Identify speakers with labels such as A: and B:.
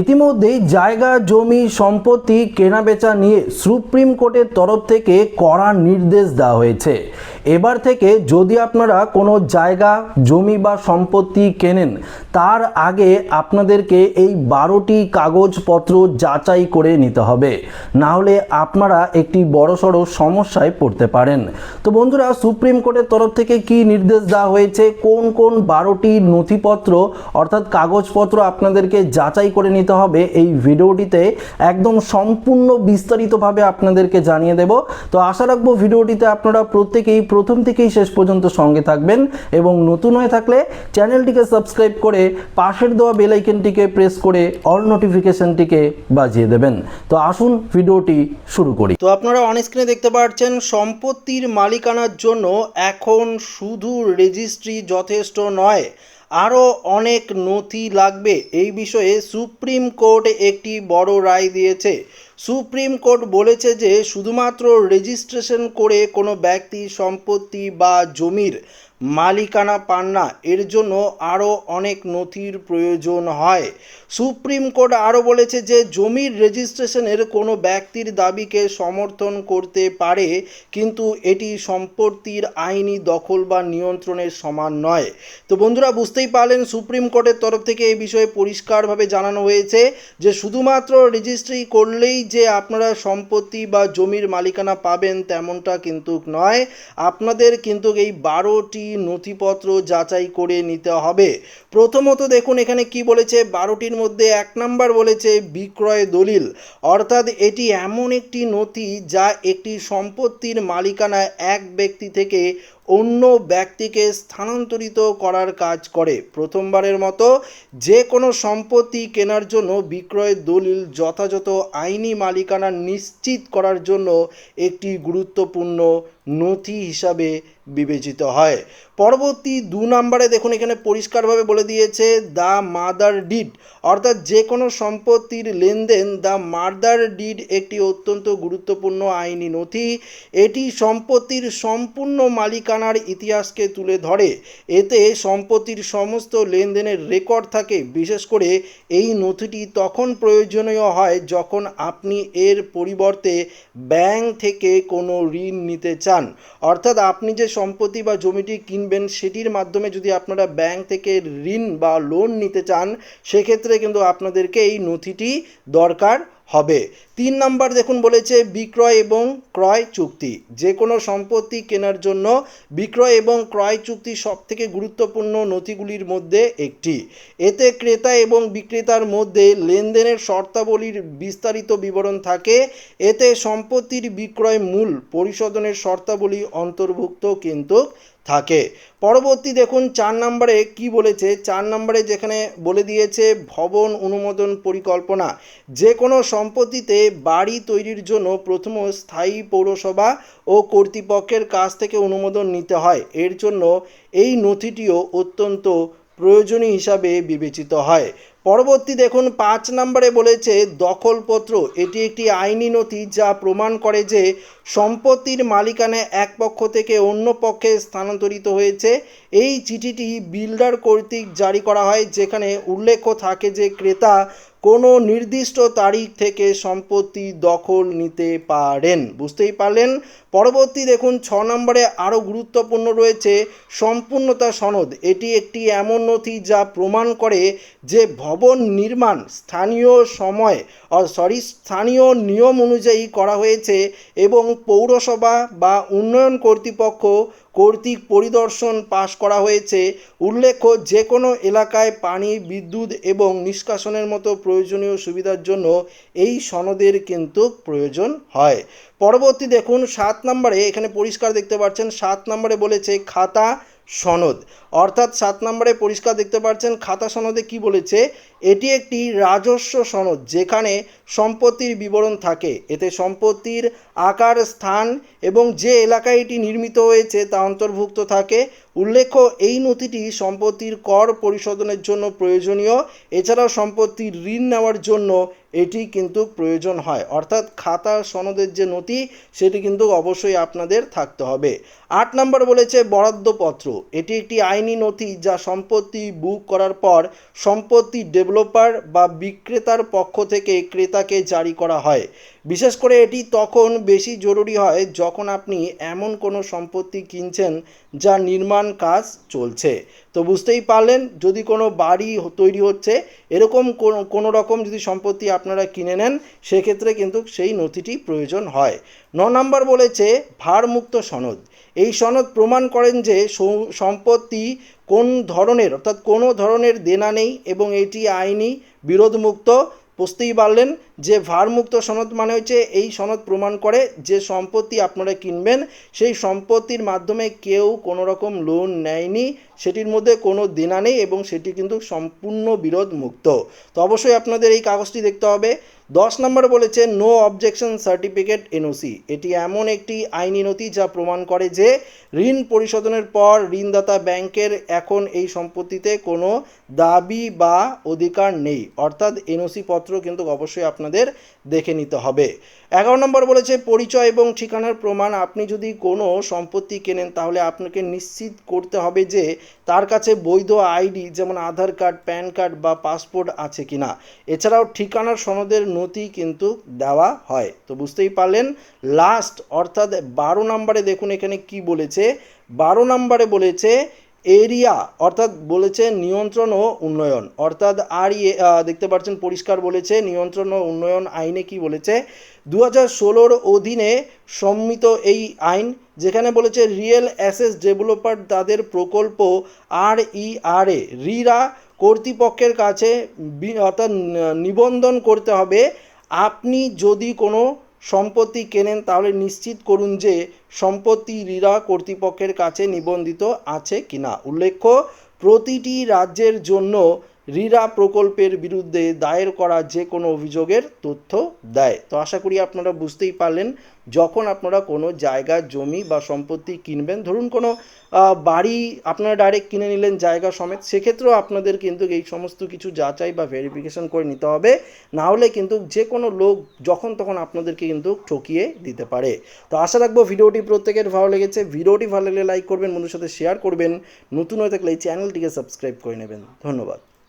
A: ইতিমধ্যেই জায়গা জমি সম্পত্তি কেনাবেচা নিয়ে সুপ্রিম কোর্টের তরফ থেকে কড়া নির্দেশ দেওয়া হয়েছে। এবার থেকে যদি আপনারা কোনো জায়গা, জমি বা সম্পত্তি কেনেন, তার আগে আপনাদেরকে এই বারোটি কাগজপত্র যাচাই করে নিতে হবে। না হলে আপনারা একটি বড়সড় সমস্যায় পড়তে পারেন। তো বন্ধুরা, সুপ্রিম কোর্টের তরফ থেকে কি নির্দেশ দেওয়া হয়েছে? কোন কোন বারোটি নথিপত্র, অর্থাৎ কাগজপত্র আপনাদেরকে যাচাই করে নিতে হবে? এই ভিডিওটিতে একদম সম্পূর্ণ বিস্তারিতভাবে আপনাদেরকে জানিয়ে দেব। তো আশা রাখব ভিডিওটিতে আপনারা প্রত্যেকেই প্রথম থেকেই শেষ পর্যন্ত সঙ্গে থাকবেন এবং নতুন হয়ে থাকলে চ্যানেলটিকে সাবস্ক্রাইব করে পাশের দেওয়া বেলাইকেনটিকে প্রেস করে অল নোটিফিকেশনটিকে বাজিয়ে দেবেন। তো আসুন ভিডিওটি শুরু করি। তো আপনারা অনস্ক্রিনে দেখতে পাচ্ছেন সম্পত্তির মালিকানার জন্য এখন শুধু রেজিস্ট্রি যথেষ্ট নয়। আরও অনেক নথি লাগবে। এই বিষয়ে সুপ্রিম কোর্ট একটি বড় রায় দিয়েছে। সুপ্রিম কোর্ট বলেছে যে, শুধুমাত্র রেজিস্ট্রেশন করে কোনো ব্যক্তি, সম্পত্তি বা জমির মালিকানা পান না। এর জন্য আরও অনেক নথির প্রয়োজন হয়। সুপ্রিম কোর্ট আরও বলেছে যে, জমির রেজিস্ট্রেশনের কোনো ব্যক্তির দাবিকে সমর্থন করতে পারে, কিন্তু এটি সম্পত্তির আইনি দখল বা নিয়ন্ত্রণের সমান নয়। তো বন্ধুরা, বুঝতেই পারলেন, সুপ্রিম কোর্টের তরফ থেকে এই বিষয়ে পরিষ্কারভাবে জানানো হয়েছে যে, শুধুমাত্র রেজিস্ট্রি করলেই যে আপনারা সম্পত্তি বা জমির মালিকানা পাবেন তেমনটা কিন্তু নয়। আপনাদের কিন্তু এই বারোটি নথিপত্র যাচাই করে নিতে হবে। প্রথমত দেখুন, এখানে কি বলেছে? বারোটির মধ্যে এক নাম্বার বলেছে, বিক্রয় দলিল। অর্থাৎ এটি এমন একটি নথি যা একটি সম্পত্তির মালিকানা এক ব্যক্তি থেকে অন্য ব্যক্তিকে স্থানান্তরিত করার কাজ করে। প্রথমবারের মতো যে কোনো সম্পত্তি কেনার জন্য বিক্রয় দলিল যথাযথ আইনি মালিকানা নিশ্চিত করার জন্য একটি গুরুত্বপূর্ণ নথি হিসাবে বিবেচিত হয়। পরবর্তী দু নম্বরে দেখুন, এখানে পরিষ্কারভাবে বলে দিয়েছে, দ্য মাদার ডিড অর্থাৎ যে কোনো সম্পত্তির লেনদেন দ্য মাদার ডিড একটি অত্যন্ত গুরুত্বপূর্ণ আইনি নথি। এটি সম্পত্তির সম্পূর্ণ মালিকানার ইতিহাসকে তুলে ধরে। এতে সম্পত্তির সমস্ত লেনদেনের রেকর্ড থাকে। বিশেষ করে এই নথিটি তখন প্রয়োজনীয় হয় যখন আপনি এর পরিবর্তে ব্যাংক থেকে কোনো ঋণ নিতে চান। অর্থাৎ আপনি যে সম্পত্তি বা জমিটি কিনবেন সেটির মাধ্যমে যদি আপনারা ব্যাংক থেকে ঋণ বা লোন নিতে চান, সেক্ষেত্রে কিন্তু আপনাদেরকে এই নথিটি দরকার হবে। তিন নাম্বার দেখুন বলেছে বিক্রয় এবং ক্রয় চুক্তি। যে কোনো সম্পত্তি কেনার জন্য বিক্রয় এবং ক্রয় চুক্তি সবথেকে গুরুত্বপূর্ণ নথিগুলির মধ্যে একটি। এতে ক্রেতা এবং বিক্রেতার মধ্যে লেনদেনের শর্তাবলীর বিস্তারিত বিবরণ থাকে। এতে সম্পত্তির বিক্রয় মূল পরিশোধনের শর্তাবলী অন্তর্ভুক্ত কিন্তু থাকে। পরবর্তী দেখুন চার নম্বরে কি বলেছে? চার নম্বরে যেখানে বলে দিয়েছে ভবন অনুমোদন পরিকল্পনা। যে কোনো সম্পত্তিতে বাড়ি তৈরির জন্য প্রথম স্থায়ী পৌরসভা ও কর্তৃপক্ষের কাছ থেকে অনুমোদন নিতে হয়। এর জন্য এই নথিটিও অত্যন্ত প্রয়োজনীয় হিসাবে বিবেচিত হয়। পরবর্তী দেখুন, পাঁচ নম্বরে বলেছে, দখলপত্র। এটি একটি আইনি নথি যা প্রমাণ করে যে সম্পত্তির মালিকানা এক পক্ষ থেকে অন্য পক্ষে স্থানান্তরিত হয়েছে। এই চিঠিটি বিল্ডার কর্তৃক জারি করা হয়, যেখানে উল্লেখ থাকে যে ক্রেতা কোনো নির্দিষ্ট তারিখ থেকে সম্পত্তি দখল নিতে পারেন। বুঝতেই পারলেন? পরবর্তী দেখুন, ছ নম্বরে আরও গুরুত্বপূর্ণ রয়েছে সম্পূর্ণতা সনদ। এটি একটি এমন নথি যা প্রমাণ করে যে ভবন নির্মাণ স্থানীয় সময় সরি, স্থানীয় নিয়ম অনুযায়ী করা হয়েছে এবং পৌরসভা বা উন্নয়ন কর্তৃপক্ষ কর্তৃক পরিদর্শন পাশ করা হয়েছে। উল্লেখ্য যে কোনো এলাকায় পানি, বিদ্যুৎ এবং নিষ্কাশনের মতো প্রয়োজনীয় সুবিধার জন্য এই সনদের কিন্তু প্রয়োজন হয়। পরবর্তী দেখুন, সাত নম্বরে, এখানে পরিষ্কার দেখতে পাচ্ছেন, সাত নম্বরে বলেছে খাতা সনদ। অর্থাৎ সাত নম্বরে পরিষ্কার দেখতে পাচ্ছেন, খাতা সনদে কি বলেছে? এটি একটি রাজস্ব সনদ, যেখানে সম্পত্তির বিবরণ থাকে। এতে সম্পত্তির আকার, স্থান এবং যে এলাকায় এটি নির্মিত হয়েছে তা অন্তর্ভুক্ত থাকে। উল্লেখ্য, এই নথিটি সম্পত্তির কর পরিশোধনের জন্য প্রয়োজনীয়। এছাড়াও সম্পত্তির ঋণ নেওয়ার জন্য এটি কিন্তু প্রয়োজন হয়। অর্থাৎ খাতা সনদের যে নথি, সেটি কিন্তু অবশ্যই আপনাদের থাকতে হবে। আট নম্বর বলেছে বরাদ্দপত্র। এটি একটি আইনি নথি যা সম্পত্তি বুক করার পর সম্পত্তি ডেভেলপার বা বিক্রেতার পক্ষ থেকে ক্রেতাকে জারি করা হয়। বিশেষ করে এটি তখন বেশি জরুরি হয় যখন আপনি এমন কোনো সম্পত্তি কিনছেন যা নির্মাণ কাজ চলছে। তো বুঝতেই পারলেন, যদি কোনো বাড়ি তৈরি হচ্ছে, এরকম কোনো রকম যদি সম্পত্তি আপনারা কিনে নেন, সেক্ষেত্রে কিন্তু সেই নথিটি প্রয়োজন হয়। ন নম্বর বলেছে ভারমুক্ত সনদ। এই সনদ প্রমাণ করেন যে সম্পত্তি কোন ধরনের, অর্থাৎ কোনো ধরনের দেনা নেই এবং এটি আইনি বিরোধমুক্ত। বুঝতেই পারলেন যে ভারমুক্ত সনদ মানে হচ্ছে এই সনদ প্রমাণ করে যে সম্পত্তি আপনারা কিনবেন, সেই সম্পত্তির মাধ্যমে কেউ কোনো রকম লোন নেয়নি, সেটির মধ্যে কোনো দেনা নেই এবং সেটি কিন্তু সম্পূর্ণ বিরোধ মুক্ত তো অবশ্যই আপনাদের এই কাগজটি দেখতে হবে। দশ নম্বর বলেছে নো অবজেকশন সার্টিফিকেট এনওসি এটি এমন একটি আইনি নথি যা প্রমাণ করে যে ঋণ পরিশোধনের পর ঋণদাতা ব্যাংকের এখন এই সম্পত্তিতে কোনো দাবি বা অধিকার নেই। অর্থাৎ এনওসি পত্র কিন্তু অবশ্যই আপনাদের দেখে নিতে হবে। এগারো নম্বর বলেছে, পরিচয় এবং ঠিকানার প্রমাণ। আপনি যদি কোনো সম্পত্তি কেনেন, তাহলে আপনাকে নিশ্চিত করতে হবে যে তার কাছে বৈধ আইডি, যেমন আধার কার্ড, প্যান কার্ড বা পাসপোর্ট আছে কিনা। এছাড়াও ঠিকানার সনদের নথি কিন্তু দেওয়া হয়। তো বুঝতেই পারলেন লাস্ট অর্থাৎ বারো নম্বরে দেখুন এখানে কি বলেছে। বারো নম্বরে বলেছে এরিয়া, অর্থাৎ বলেছে নিয়ন্ত্রণ ও উন্নয়ন। অর্থাৎ আর ইয়ে দেখতে পাচ্ছেন, পরিষ্কার বলেছে নিয়ন্ত্রণ ও উন্নয়ন আইনে কি বলেছে? দু হাজার ষোলোর অধীনে সম্মিত এই আইন, যেখানে বলেছে রিয়েল অ্যাসেস ডেভেলপার তাদের প্রকল্প আর ই আর এ, রিরা কর্তৃপক্ষের কাছে অর্থাৎ নিবন্ধন করতে হবে। আপনি যদি কোনো সম্পত্তি কেনেন তাহলে নিশ্চিত করুন যে সম্পত্তি রীড়া কর্তৃপক্ষের কাছে নিবন্ধিত আছে কিনা। উল্লেখ্য, প্রতিটি রাজ্যের জন্য রিরা প্রকল্পের বিরুদ্ধে দায়ের করা যে কোনো অভিযোগের তথ্য দেয়। তো আশা করি আপনারা বুঝতেই পারলেন, যখন আপনারা কোনো জায়গা, জমি বা সম্পত্তি কিনবেন, ধরুন কোনো বাড়ি আপনারা ডাইরেক্ট কিনে নিলেন জায়গা সমেত, সেক্ষেত্রেও আপনাদের কিন্তু এই সমস্ত কিছু যাচাই বা ভেরিফিকেশন করে নিতে হবে। না হলে কিন্তু যে কোনো লোক যখন তখন আপনাদেরকে কিন্তু ঠকিয়ে দিতে পারে। তো আশা রাখব ভিডিওটি প্রত্যেকের ভালো লেগেছে। ভিডিওটি ভালো লাগলে লাইক করবেন বন্ধুর সাথে শেয়ার করবেন। নতুন হয়ে থাকলে এই চ্যানেলটিকে সাবস্ক্রাইব করে নেবেন। ধন্যবাদ।